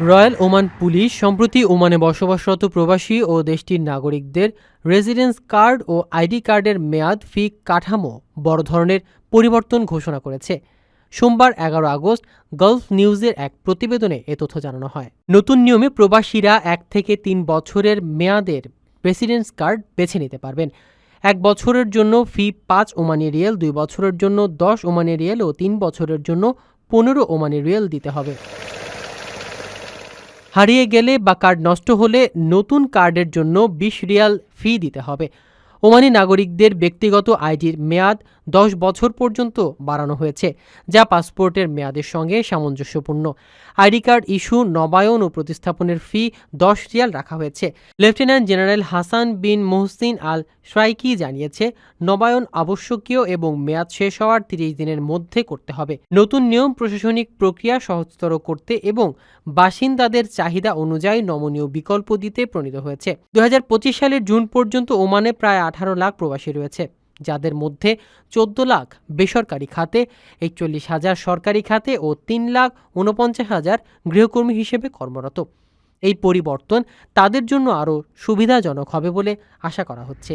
Royal Oman police সম্প্রতি ওমানে বসবাসরত প্রবাসী ও দেশটির নাগরিকদের রেসিডেন্স কার্ড ও আইডি কার্ডের মেয়াদ ফি কাঠামো বড় ধরনের পরিবর্তন ঘোষণা করেছে। সোমবার এগারো আগস্ট গালফ নিউজের এক প্রতিবেদনে এ তথ্য জানানো হয়। নতুন নিয়মে প্রবাসীরা এক থেকে তিন বছরের মেয়াদের রেসিডেন্স কার্ড বেছে নিতে পারবেন। এক বছরের জন্য ফি পাঁচ ওমানি রিয়েল, দুই বছরের জন্য দশ ওমানি রিয়েল ও তিন বছরের জন্য পনেরো ওমানি রিয়েল দিতে হবে। হারিয়ে গেলে বা কার্ড নষ্ট হলে নতুন কার্ডের জন্য বিশ রিয়াল ফি দিতে হবে। ওমানি নাগরিকদের ব্যক্তিগত আইডির মেয়াদ দশ বছর পর্যন্ত বাড়ানো হয়েছে, যা পাসপোর্টের মেয়াদের সঙ্গে সামঞ্জস্যপূর্ণ। আইডি কার্ড ইস্যু, নবায়ন ও প্রতিস্থাপনের ফি দশ রিয়াল রাখা হয়েছে। Lieutenant general Hasan bin Mohsin al Shraiki জানিয়েছে, নবায়ন আবশ্যকীয় এবং মেয়াদ শেষ হওয়ার তিরিশ দিনের মধ্যে করতে হবে। নতুন নিয়ম প্রশাসনিক প্রক্রিয়া সহজতর করতে এবং বাসিন্দাদের চাহিদা অনুযায়ী নমনীয় বিকল্প দিতে প্রণীত হয়েছে। দু হাজার পঁচিশ সালের জুন পর্যন্ত ওমানে প্রায় আঠারো লাখ প্রবাসী রয়েছে, যাদের মধ্যে চোদ্দ লাখ বেসরকারি খাতে, একচল্লিশ হাজার সরকারি খাতে ও তিন লাখ উনপঞ্চাশ হাজার গৃহকর্মী হিসেবে কর্মরত। এই পরিবর্তন তাদের জন্য আরও সুবিধাজনক হবে বলে আশা করা হচ্ছে।